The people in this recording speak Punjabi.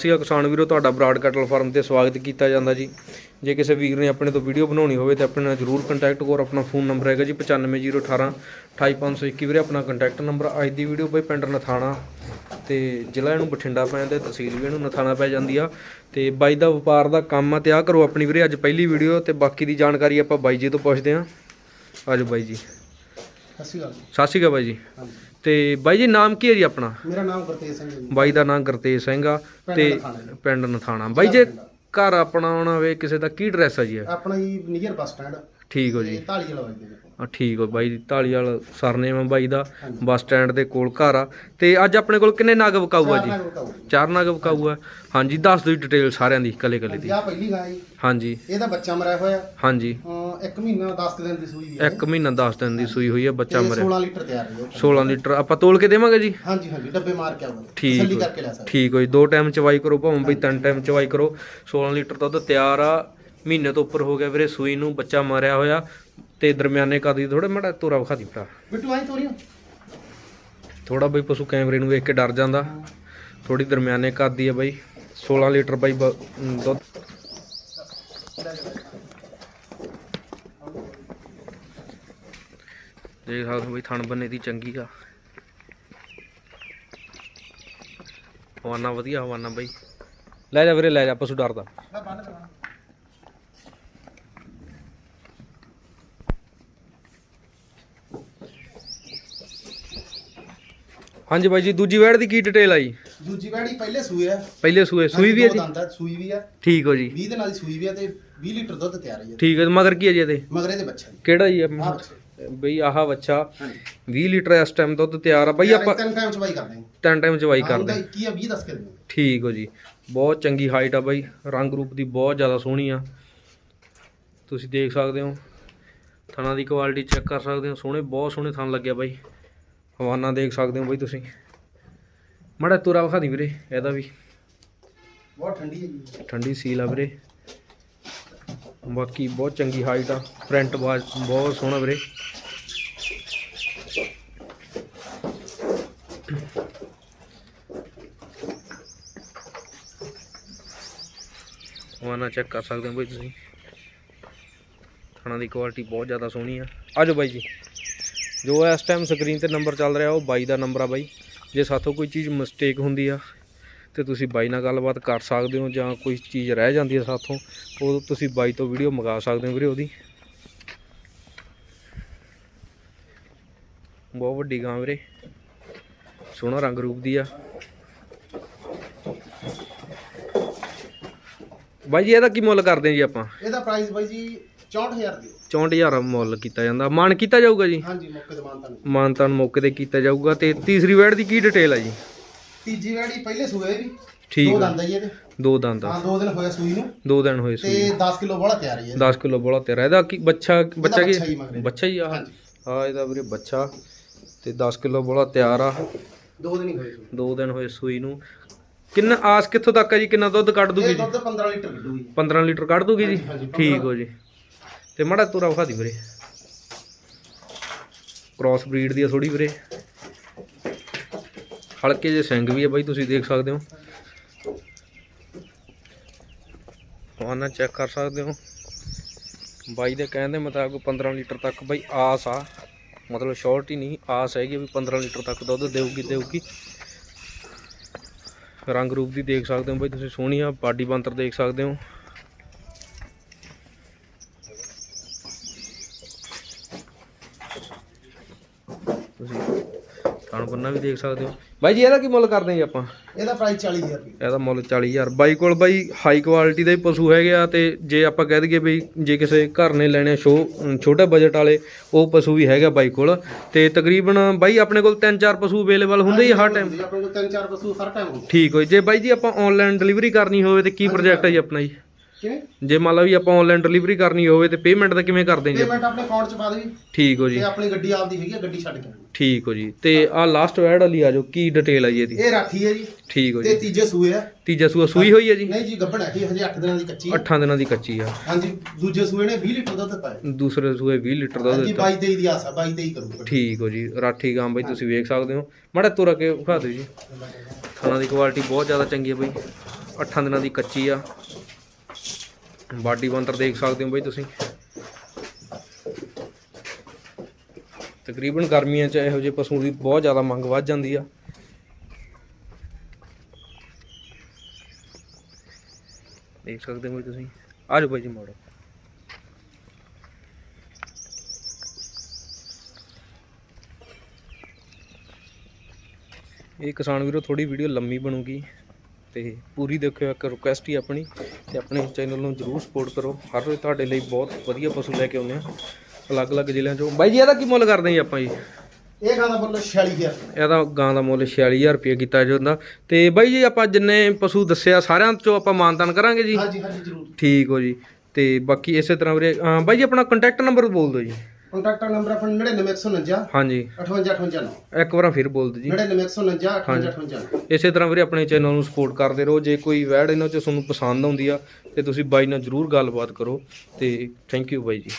ਸੀਗਾ ਕਿਸਾਨ ਵੀਰੋ ਤੁਹਾਡਾ ਬਰਾਡ ਕਟਲ ਫਾਰਮ ਤੇ ਸਵਾਗਤ ਕੀਤਾ ਜਾਂਦਾ ਜੀ। ਜੇ ਕਿਸੇ ਵੀਰ ਨੇ ਆਪਣੇ ਤੋਂ ਵੀਡੀਓ ਬਣਾਉਣੀ ਹੋਵੇ ਤਾਂ ਆਪਣੇ ਨਾਲ ਜਰੂਰ ਕੰਟੈਕਟ ਕਰੋ ਆਪਣਾ ਫੋਨ ਨੰਬਰ ਹੈਗਾ ਜੀ 95018 28521 ਵੀਰੇ ਆਪਣਾ ਕੰਟੈਕਟ ਨੰਬਰ ਅੱਜ ਦੀ ਵੀਡੀਓ ਬਈ ਪਿੰਡ ਨਥਾਣਾ ਤੇ ਜ਼ਿਲ੍ਹਾ ਇਹਨੂੰ ਬਠਿੰਡਾ ਪੈਂਦਾ ਤੇ ਤਹਿਸੀਲ ਵੀ ਇਹਨੂੰ ਨਥਾਣਾ ਪੈ ਜਾਂਦੀ ਆ। ਤੇ ਬਾਈ ਦਾ ਵਪਾਰ ਦਾ ਕੰਮ ਆ ਤੇ ਆ ਕਰੋ ਆਪਣੀ ਵੀਰੇ ਅੱਜ ਪਹਿਲੀ ਵੀਡੀਓ ਤੇ ਬਾਕੀ ਦੀ ਜਾਣਕਾਰੀ ਆਪਾਂ ਬਾਈ ਜੀ ਤੋਂ ਪੁੱਛਦੇ ਆਂ। ਆਜੋ ਬਾਈ ਜੀ। ਸਤਿ ਸ਼੍ਰੀ ਅਕਾਲ ਸਤਿ ਸ਼੍ਰੀ ਅਕਾਲ ਬਾਈ ਜੀ। ਹਾਂਜੀ। ਤੇ ਬਾਈ ਜੀ ਨਾਮ ਕੀ ਹੈ ਜੀ ਆਪਣਾ? ਮੇਰਾ ਨਾਮ ਗੁਰਤੇਜ ਸਿੰਘ ਹੈ ਜੀ। ਬਾਈ ਦਾ ਨਾਮ ਗੁਰਤੇਜ ਸਿੰਘ ਆ ਤੇ ਨਥਾਣਾ। ਪਿੰਡ ਨਥਾਣਾ। ਬਾਈ ਜੇ ਘਰ ਆਪਣਾ ਆਉਣਾ ਹੋਵੇ ਕਿਸੇ ਦਾ ਕੀ ਐਡਰੈਸ ਆ ਜੀ ਇਹ? ਆਪਣਾ ਜੀ ਨੀਅਰ ਬੱਸ ਸਟੈਂਡ ਠੀਕ ਹੋ ਜੀ। ਤੇ ਢਾਲੀ ਵਾਲਾ ਵਜਦੇ ਆ ਠੀਕ ਹੋ ਬਾਈ ਢਾਲੀਵਾਲ ਸਰਨੇਮ ਬਾਈ ਦਾ। ਬੱਸ ਸਟੈਂਡ ਦੇ ਕੋਲ ਘਰ ਆ। ਤੇ ਅੱਜ ਆਪਣੇ ਕੋਲ ਕਿੰਨੇ ਨਗ ਵਿਕਾਊ ਆ ਜੀ? ਚਾਰ ਨਗ ਵਿਕਾਊ ਆ। ਹਾਂਜੀ ਦੱਸ ਦਿਓ ਡਿਟੇਲ ਸਾਰਿਆਂ ਦੀ ਕੱਲੇ ਕੱਲੇ ਦੀ ਆ ਪਹਿਲੀ ਗਾਂ ਜੀ। ਹਾਂਜੀ। ਇਹਦਾ ਬੱਚਾ ਮਰਿਆ ਹੋਇਆ। ਹਾਂਜੀ। ਇੱਕ ਮਹੀਨਾ 10 ਕੁ ਦਿਨ ਦੀ ਸੂਈ ਹੈ। ਇੱਕ ਮਹੀਨਾ 10 ਦਿਨ ਦੀ ਸੂਈ ਹੋਈ ਆ ਬੱਚਾ ਮਰਿਆ। 16 ਲੀਟਰ ਤਿਆਰ ਹੈ ਜੀ 16 ਲੀਟਰ ਆਪਾਂ ਤੋਲ ਕੇ ਦੇਵਾਂਗੇ ਜੀ? ਹਾਂਜੀ ਹਾਂਜੀ ਡੱਬੇ ਮਾਰ ਕੇ ਆਉਂਦਾ ਠੀਕ ਤਸੱਲੀ ਹੋ- ਕਰਕੇ ਲੈ ਸਕਦੇ ਠੀਕ ਹੋ ਜੀ ਦੋ ਟਾਈਮ ਚਵਾਈ ਕਰੋ ਭਾਵੇਂ ਬਈ ਤਿੰਨ ਟਾਈਮ ਚਵਾਈ ਕਰੋ। 16 ਲੀਟਰ ਦੁੱਧ ਤਿਆਰ ਆ। ਮਹੀਨੇ ਤੋਂ ਉੱਪਰ ਹੋ ਗਿਆ ਵੀਰੇ ਸੂਈ ਨੂੰ ਬੱਚਾ ਮਾਰਿਆ ਹੋਇਆ ਤੇ ਦਰਮਿਆਨੇ ਕਾਦੀ ਥੋੜਾ ਮੜਾ ਤੋਰਾ ਵਿਖਾ ਦੀ ਭਰਾ। ਬਿੱਟੂ ਆਈ ਤੋਰੀਓ ਥੋੜਾ ਬਈ ਪਸ਼ੂ ਕੈਮਰੇ ਨੂੰ ਵੇਖ ਕੇ ਡਰ ਜਾਂਦਾ। ਥੋੜੀ ਦਰਮਿਆਨੇ ਕਾਦੀ ਆ ਬਈ। 16 ਲੀਟਰ ਬਈ ਬ- ਦੁੱਧ। ਦੇਖ ਸਕਦੇ ਹੋ ਬਈ ਥਣ ਬੰਨੇ ਦੀ ਚੰਗੀ ਆ। ਹਵਾਨਾ ਵਧੀਆ ਹਵਾਨਾ ਬਈ। ਲੈ ਜਾ ਵੀਰੇ ਲੈ ਜਾ ਪਸ਼ੂ ਡਰਦਾ। ਮੈਂ ਬੰਨ ਹਾਂਜੀ ਬਾਈ ਜੀ ਦੂਜੀ ਵੈੜ ਦੀ ਕੀ ਡਿਟੇਲ ਆਈ ਦੂਜੀ ਵਾੜੀ ਪਹਿਲੇ ਸੂਈ ਹੈ ਪਹਿਲੇ ਸੂਏ ਸੂਈ ਵੀ ਦੋ ਜੀ? ਸੂਈ ਵੀ ਹੈ ਠੀਕ ਹੋ ਜੀ। 20 ਦਿਨਾਂ ਦੀ ਸੂਈ ਵੀ ਹੈ ਤੇ 20 ਲੀਟਰ ਦੁੱਧ ਤਿਆਰ ਹੈ ਠੀਕ ਹੈ ਮਗਰ ਕੀ ਹੈ ਜੀ ਇਹਦੇ? ਮਗਰੇ ਦੇ ਬੱਚਾ ਜੀ। ਕਿਹੜਾ ਜੀ ਆਪਣਾ? ਬਈ ਆਹ ਬੱਚਾ। ਹਾਂਜੀ। 20 ਲੀਟਰ ਇਸ ਟਾਈਮ ਦੁੱਧ ਤਿਆਰ ਆ। ਬਈ ਆਪਾਂ ਤਿੰਨ ਟਾਈਮ ਚਵਾਈ ਕਰਦੇ ਹਾਂ ਤਿੰਨ ਟਾਈਮ ਚਵਾਈ ਕਰਦੇ ਹਾਂ ਕੀ ਆ 20 ਦੱਸ ਕੇ ਦਿੰਦੇ ਠੀਕ ਹੋ ਜੀ। ਬਹੁਤ ਚੰਗੀ ਹਾਈਟ ਆ ਬਾਈ। ਰੰਗ ਰੂਪ ਦੀ ਬਹੁਤ ਜ਼ਿਆਦਾ ਸੋਹਣੀ ਆ। ਤੁਸੀਂ ਦੇਖ ਸਕਦੇ ਹੋ। ਥਣਾ ਦੀ ਕੁਆਲਿਟੀ ਚੈੱਕ ਕਰ ਸਕਦੇ ਹੋ। ਸੋਹਣੇ ਬਹੁਤ ਸੋਹਣੇ ਥਣ ਲੱਗਿਆ ਬਾਈ। ਹਵਾਨਾ ਦੇਖ ਸਕਦੇ ਹੋ ਬਾਈ ਤੁਸੀਂ। ਮੜਾ ਤੁਰਾ ਵਿਖਾ ਦੀ ਵੀਰੇ ਇਹਦਾ ਵੀ। ਬਹੁਤ ਠੰਡੀ ਹੈ ਜੀ। ਠੰਡੀ ਸੀਲ ਆ ਵੀਰੇ। ਬਾਕੀ ਬਹੁਤ ਚੰਗੀ ਹਾਈਟ ਆ ਪ੍ਰਿੰਟ ਬਾਜ ਬਹੁਤ ਸੋਹਣਾ ਵੀਰੇ। ਵਾਨਾ ਚੈੱਕ ਕਰ ਸਕਦੇ ਹੋ ਬਾਈ ਤੁਸੀਂ। ਥਣਾ ਦੀ ਕੁਆਲਿਟੀ ਬਹੁਤ ਜ਼ਿਆਦਾ ਸੋਹਣੀ ਆ। ਆਜੋ ਬਾਈ ਜੀ। ਜੋ ਇਸ ਟਾਈਮ ਸਕਰੀਨ ਤੇ ਨੰਬਰ ਚੱਲ ਰਿਹਾ, ਉਹ ਬਾਈ ਦਾ ਨੰਬਰ ਆ ਬਾਈ। ਜੇ ਸਾਥੋਂ ਕੋਈ ਚੀਜ਼ ਮਿਸਟੇਕ ਹੁੰਦੀ ਆ, ਤੇ ਤੁਸੀਂ ਬਾਈ ਨਾਲ ਗੱਲਬਾਤ ਕਰ ਸਕਦੇ ਹੋ ਜਾਂ ਕੋਈ ਚੀਜ਼ ਰਹਿ ਜਾਂਦੀ ਹੈ ਸਾਥੋਂ, ਉਹ ਤੁਸੀਂ ਬਾਈ ਤੋਂ ਵੀਡੀਓ ਮੰਗਾ ਸਕਦੇ ਹੋ ਵੀਰੇ ਉਹਦੀ। ਬਹੁਤ ਵੱਡੀ ਗਾਂ ਵੀਰੇ। ਸੋਹਣਾ ਰੰਗ ਰੂਪ ਦੀ ਆ। ਬਾਈ ਜੀ, ਇਹਦਾ ਕੀ ਮੁੱਲ ਕਰਦੇ ਜੀ ਆਪਾਂ? ਇਹਦਾ ਪ੍ਰਾਈਸ ਬਾਈ ਜੀ 64000 ਦਿਓ 64000 ਮੁੱਲ ਕੀਤਾ ਜਾਂਦਾ। ਮਾਨ ਕੀਤਾ ਜਾਊਗਾ ਜੀ? ਹਾਂਜੀ ਮੌਕੇ ਤੇ ਮਾਨਤਾ ਨਹੀਂ ਮਾਨਤਾਨ ਮੌਕੇ ਤੇ ਕੀਤਾ ਜਾਊਗਾ ਤੇ ਤੀਸਰੀ ਵੈੜ ਦੀ ਕੀ ਡਿਟੇਲ ਆ ਜੀ? ਤੀਜੀ ਵਾੜੀ ਪਹਿਲੇ ਸੂਏ ਵੀ। ਠੀਕ ਦੋ ਆ। ਦੰਦ ਆ ਜੀ ਇਹਦੇ। ਦੋ ਦੰਦ ਆ। ਹਾਂ ਦੋ ਦਿਨ ਹੋਇਆ ਸੂਈ ਨੂੰ। ਦੋ ਦਿਨ ਹੋਏ ਤੇ ਸੂਈ 10 ਕਿਲੋ ਬੋਲਾ ਤਿਆਰ ਹੈ ਜੀ 10 ਕਿਲੋ ਬੋਲਾ ਤੇਰਾ ਇਹਦਾ ਕੀ ਬੱਚਾ ਬੱਚਾ ਹੀ ਕੀ। ਬੱਚਾ ਹੀ ਆ। ਆ ਇਹਦਾ ਵੀਰੇ ਬੱਚਾ ਤੇ 10 ਕਿਲੋ ਬੋਲਾ ਤਿਆਰ ਆ। ਦੋ ਦਿਨ ਹੀ ਹੋਏ ਸੂਈ ਦੋ ਦਿਨ ਹੋਏ ਸੂਈ ਨੂੰ। ਕਿੰਨਾ ਆਸ ਕਿੱਥੋਂ ਤੱਕ ਹੈ ਜੀ? ਕਿੰਨਾ ਦੁੱਧ ਕੱਢ ਦੂਗੀ ਜੀ? ਦੁੱਧ 15 ਲੀਟਰ ਕੱਢੂਗੀ 15 ਲੀਟਰ ਕੱਢ ਦੂਗੀ ਜੀ? ਠੀਕ ਹੋ ਜੀ। ਤੇ ਮੜਾ ਤੁਰਾ ਵਿਖਾ ਦੀ ਵੀਰੇ। ਕ੍ਰਾਸ ਬਰੀਡ ਦੀ ਆ ਥੋੜੀ ਵੀਰੇ। ਹਲਕੇ ਜਿਹੇ ਸਿੰਗ ਵੀ ਆ ਬਾਈ, ਤੁਸੀਂ ਦੇਖ ਸਕਦੇ ਹੋ। ਹਵਾਨਾ ਚੈੱਕ ਕਰ ਸਕਦੇ ਹੋ। ਬਾਈ ਦੇ ਕਹਿਣ ਦੇ ਮੁਤਾਬਕ 15 ਲੀਟਰ ਤੱਕ ਬਾਈ ਆਸ ਆ। ਮਤਲਬ ਸ਼ਾਰਟ ਹੀ ਨਹੀਂ, ਆਸ ਹੈਗੀ ਵੀ 15 ਲੀਟਰ ਤੱਕ ਦੁੱਧ ਦੇਊਗੀ ਦੇਊਗੀ। ਰੰਗ ਰੂਪ ਦੀ ਦੇਖ ਸਕਦੇ ਹੋ ਬਾਈ, ਤੁਸੀਂ ਸੋਹਣੀ ਆ, ਬਾਡੀ ਬੰਤਰ ਦੇਖ ਸਕਦੇ ਹੋ। ਬੰਨਾ ਵੀ ਦੇਖ ਸਕਦੇ ਹੋ। ਬਾਈ ਜੀ ਇਹਦਾ ਕੀ ਮੁੱਲ ਕਰਦੇ ਜੀ ਆਪਾਂ? ਇਹਦਾ ਪ੍ਰਾਈਸ 40000 ਰੁਪਏ। ਇਹਦਾ ਮੁੱਲ 40000 ਬਾਈ ਕੋਲ ਬਾਈ ਹਾਈ ਕੁਆਲਿਟੀ ਦੇ ਹੀ ਪਸ਼ੂ ਹੈਗੇ ਆ ਤੇ ਜੇ ਆਪਾਂ ਕਹਿ ਦਈਏ ਵੀ ਜੇ ਕਿਸੇ ਘਰ ਨੇ ਲੈਣੇ ਸ਼ੋ ਛੋਟੇ ਬਜਟ ਵਾਲੇ ਉਹ ਪਸ਼ੂ ਵੀ ਹੈਗਾ ਬਾਈ ਕੋਲ। ਤੇ ਤਕਰੀਬਨ ਬਾਈ ਆਪਣੇ ਕੋਲ 3-4 ਪਸ਼ੂ ਅਵੇਲੇਬਲ ਹੁੰਦੇ ਹੀ ਹਰ ਟਾਈਮ ਆਪਣੇ ਕੋਲ ਤਿੰਨ ਚਾਰ ਪਸ਼ੂ ਹਰ ਟਾਈਮ ਠੀਕ ਹੋਈ ਜੇ ਬਾਈ ਜੀ ਆਪਾਂ ਆਨਲਾਈਨ ਡਿਲੀਵਰੀ ਕਰਨੀ ਹੋਵੇ ਤੇ ਕੀ ਪ੍ਰੋਜੈਕਟ ਹੈ ਜੀ ਆਪਣਾ ਜੀ? ਕਿਵੇਂ? ਜੇ ਮੰਨ ਲਾ ਵੀ ਆਪਾਂ ਆਨਲਾਈਨ ਡਿਲੀਵਰੀ ਕਰਨੀ ਹੋਵੇ ਤੇ ਪੇਮੈਂਟ ਦਾ ਕਿਵੇਂ ਕਰਦੇ ਜੀ? ਪੇਮੈਂਟ ਆਪਣੇ ਅਕਾਊਂਟ ਚ ਪਾ ਦੇਵੀ ਠੀਕ ਹੋ ਜੀ। ਤੇ ਆਪਣੀ ਗੱਡੀ ਆਪਦੀ ਹੈਗੀ ਆ ਗੱਡੀ ਛੱਡ ਕੇ ਆਉਣੀ। ਠੀਕ ਹੋ ਜੀ। ਤੇ ਆ ਲਾਸਟ ਵੈਡ ਵਾਲੀ ਆ ਜੋ ਕੀ ਡਿਟੇਲ ਆ ਜੀ ਇਹਦੀ? ਇਹ ਰਾਠੀ ਹੈ ਜੀ। ਠੀਕ ਹੋ ਤੇ ਜੀ। ਤੀਜੇ ਸੂਏ ਆ। ਤੀਜਾ ਸੂਆ ਸੂਈ ਹੋਈ ਹੈ ਜੀ? ਨਹੀਂ ਜੀ ਗੱਭਣ ਹੈ ਜੀ ਹਜੇ 8 ਦਿਨਾਂ ਦੀ ਕੱਚੀ ਹੈ 8 ਦਿਨਾਂ ਦੀ ਕੱਚੀ ਆ। ਹਾਂਜੀ ਦੂਜੇ ਸੂਏ ਨੇ 20 ਲੀਟਰ ਦੁੱਧ ਪਾਇਆ ਦੂਸਰੇ ਸੂਏ 20 ਲੀਟਰ ਦਾ ਹਾਂਜੀ ਦਿੱਤਾ। 22 23 ਦੀ ਆਸ ਆ 22 23 ਕਰੂਗਾ। ਠੀਕ ਹੋ ਜੀ। ਰਾਠੀ ਗਾਂ ਬਈ ਤੁਸੀਂ ਵੇਖ ਸਕਦੇ ਹੋ। ਮਾੜਾ ਤੁਰ ਕੇ ਵਿਖਾ ਦਿਓ ਜੀ। ਖਾਣਾ ਦੀ ਕੁਆਲਿਟੀ ਬਹੁਤ ਜ਼ਿਆਦਾ ਚੰਗੀ ਹੈ ਬਈ। 8 ਦਿਨਾਂ ਦੀ ਕੱਚੀ ਆ। ਬਾਡੀ ਬੰਤਰ ਦੇਖ ਸਕਦੇ ਹੋ ਬਾਈ ਤੁਸੀਂ। ਤਕਰੀਬਨ ਗਰਮੀਆਂ 'ਚ ਇਹੋ ਜਿਹੇ ਪਸ਼ੂ ਦੀ ਬਹੁਤ ਜ਼ਿਆਦਾ ਮੰਗ ਵੱਧ ਜਾਂਦੀ ਆ। ਦੇਖ ਸਕਦੇ ਹੋ ਬਾਈ ਤੁਸੀਂ। ਆ ਜਾਓ ਬਾਈ ਜੀ ਮੋੜੋ। ਇਹ ਕਿਸਾਨ ਵੀਰੋ ਥੋੜੀ ਵੀਡੀਓ ਲੰਮੀ ਬਣੂਗੀ। ਤੇ ਪੂਰੀ ਦੇਖਿਓ ਇੱਕ ਰਿਕੁਐਸਟ ਹੀ ਆਪਣੀ ਤੇ ਆਪਣੇ ਚੈਨਲ ਨੂੰ ਜਰੂਰ ਸਪੋਰਟ ਕਰੋ। ਹਰ ਰੋਜ਼ ਤੁਹਾਡੇ ਲਈ ਬਹੁਤ ਵਧੀਆ ਪਸ਼ੂ ਲੈ ਕੇ ਆਉਂਦੇ ਆ ਅਲੱਗ-ਅਲੱਗ ਜ਼ਿਲ੍ਹਿਆਂ ਚੋਂ। ਬਾਈ ਜੀ ਇਹਦਾ ਕੀ ਮੁੱਲ ਕਰਦੇ ਜੀ ਆਪਾਂ ਜੀ? ਇਹ ਗਾਂ ਦਾ ਮੁੱਲ 46000 ਇਹਦਾ ਗਾਂ ਦਾ ਮੁੱਲ 46000 ਰੁਪਏ ਕੀਤਾ ਜਾਂਦਾ ਤੇ ਬਾਈ ਜੀ ਆਪਾਂ ਜਿੰਨੇ ਪਸ਼ੂ ਦੱਸਿਆ ਸਾਰਿਆਂ ਚੋਂ ਆਪਾਂ ਮਾਨਤਾਨ ਕਰਾਂਗੇ ਜੀ? ਹਾਂਜੀ ਹਾਂਜੀ ਜ਼ਰੂਰ। ਠੀਕ ਹੋ ਜੀ। ਤੇ ਬਾਕੀ ਇਸੇ ਤਰ੍ਹਾਂ ਵੀਰੇ ਬਾਈ ਜੀ ਆਪਣਾ ਕੰਟੈਕਟ ਨੰਬਰ ਬੋਲ ਦਿਓ ਜੀ। ਕੰਟੈਕਟ ਨੰਬਰ ਆਪਣਾ 99149 ਹਾਂਜੀ। 5858 ਇੱਕ ਵਾਰ ਫਿਰ ਬੋਲ ਦਿਓ ਜੀ। 99149 5858 ਇਸੇ ਤਰ੍ਹਾਂ ਵੀਰੇ ਆਪਣੇ ਚੈਨਲ ਨੂੰ ਸਪੋਰਟ ਕਰਦੇ ਰਹੋ। ਜੇ ਕੋਈ ਵੈੜ ਇਹਨਾਂ ਚ ਤੁਹਾਨੂੰ ਪਸੰਦ ਆਉਂਦੀ ਆ ਤੇ ਤੁਸੀਂ ਬਾਈ ਨਾਲ ਜਰੂਰ ਗੱਲਬਾਤ ਕਰੋ। ਤੇ ਥੈਂਕ ਯੂ ਬਾਈ ਜੀ।